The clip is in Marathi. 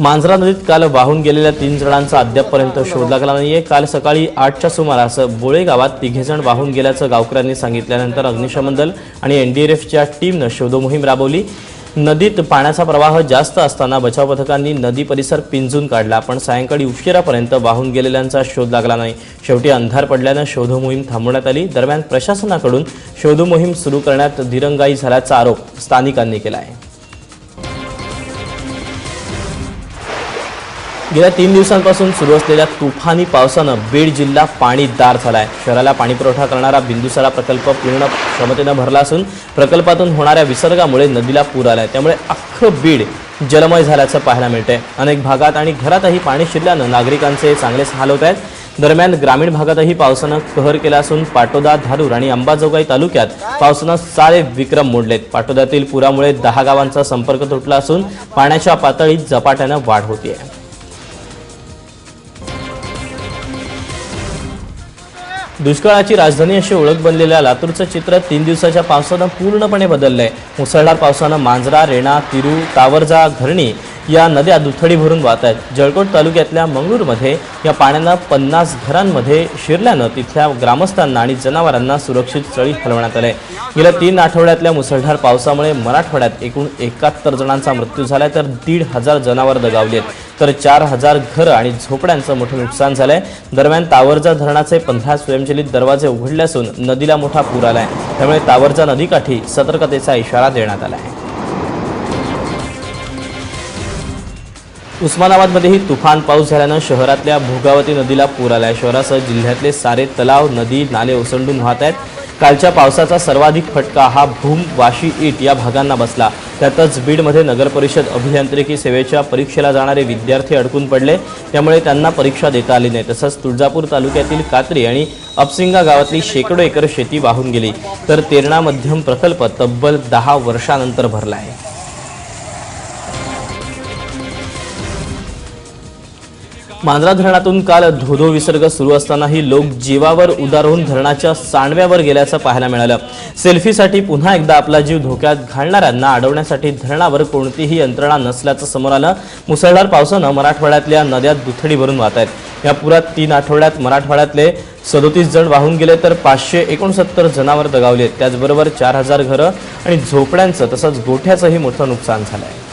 मांजरा नदीत काल वाहून गेलेल्या तीन जणांचा अद्यापपर्यंत शोध लागला नाहीये. काल सकाळी आठच्या सुमारास बोळे गावात तिघेजण वाहून गेल्याचं गावकऱ्यांनी सांगितल्यानंतर अग्निशमन दल आणि एनडीआरएफच्या टीमनं शोधमोहीम राबवली. नदीत पाण्याचा प्रवाह जास्त असताना बचाव पथकांनी नदी परिसर पिंजून काढला पण सायंकाळी उशिरापर्यंत वाहून गेलेल्यांचा शोध लागला नाही. शेवटी अंधार पडल्यानं शोधमोहीम थांबवण्यात आली. दरम्यान प्रशासनाकडून शोधमोहीम सुरू करण्यात दिरंगाई झाल्याचा आरोप स्थानिकांनी केला आहे गेल्या तीन दिवसांपासून सुरू असलेल्या तुफानी पावसानं बीड जिल्हा पाणीदार झाला आहे शहराला पाणीपुरवठा करणारा बिंदुसारा प्रकल्प पूर्ण क्षमतेनं भरला असून प्रकल्पातून होणाऱ्या विसर्गामुळे नदीला पूर आला आहे त्यामुळे अख्खं बीड जलमय झाल्याचं पाहायला मिळतंय. अनेक भागात आणि घरातही पाणी शिरल्यानं नागरिकांचे चांगलेच हाल होत आहेत. दरम्यान ग्रामीण भागातही पावसानं कहर केला असून पाटोदा धारूर आणि अंबाजोगाई तालुक्यात पावसानं सारे विक्रम मोडलेत. पाटोद्यातील पुरामुळे दहा गावांचा संपर्क तुटला असून पाण्याच्या पातळीत झपाट्यानं वाढ होतीये. दुष्काळाची राजधानी अशी ओळख बनलेल्या लातूरचं चित्र तीन दिवसाच्या पावसानं पूर्णपणे बदललंय. मुसळधार पावसानं मांजरा रेणा तिरू तावरजा घरणी या नद्या दुथडी भरून वाहत आहेत. जळकोट तालुक्यातल्या मंगळूरमध्ये या पाण्यानं पन्नास घरांमध्ये शिरल्यानं तिथल्या ग्रामस्थांना आणि जनावरांना सुरक्षित स्थळी हलवण्यात आले गेल्या तीन आठवड्यातल्या मुसळधार पावसामुळे मराठवाड्यात एकूण एकाहत्तर जणांचा मृत्यू झालाय तर दीड हजार जनावर दगावली आहेत. तर चार हजार घरं आणि झोपड्यांचं मोठं नुकसान झालंय. दरम्यान तावरजा धरणाचे पंधरा स्वयंचलित दरवाजे उघडले असून नदीला मोठा पूर आलाय. त्यामुळे तावरजा नदीकाठी सतर्कतेचा इशारा देण्यात आला आहे उस्मानाबादमध्येही तुफान पाऊस झाल्यानं शहरातल्या भोगावती नदीला पूर आला आहे शहरासह जिल्ह्यातले सारे तलाव नदी नाले ओसंडून वाहत आहेत. कालच्या पावसाचा सर्वाधिक फटका हा भूम वाशी ईट या भागांना बसला. त्यातच बीडमध्ये नगरपरिषद अभियांत्रिकी सेवेच्या परीक्षेला जाणारे विद्यार्थी अडकून पडले. त्यामुळे त्यांना परीक्षा देता आली नाही. तसंच तुळजापूर तालुक्यातील कात्री आणि अपसिंगा गावातली शेकडो एकर शेती वाहून गेली. तर तेरणा मध्यम प्रकल्प तब्बल दहा वर्षानंतर भरला आहे. मांजरा धरणातून काल धोधो विसर्ग सुरू असतानाही लोक जीवावर उदारून धरणाच्या सांडव्यावर गेल्याचं पाहायला मिळालं. सेल्फीसाठी पुन्हा एकदा आपला जीव धोक्यात घालणाऱ्यांना अडवण्यासाठी धरणावर कोणतीही यंत्रणा नसल्याचं समोर आलं. मुसळधार पावसानं मराठवाड्यातल्या नद्या दुथडी भरून वाहत आहेत. या पुरात तीन आठवड्यात मराठवाड्यातले सदोतीस जण वाहून गेले तर पाचशे एकोणसत्तर जनावर दगावले त्याचबरोबर चार हजार घरं आणि झोपड्यांचं तसंच गोठ्याचंही मोठं नुकसान झालं आहे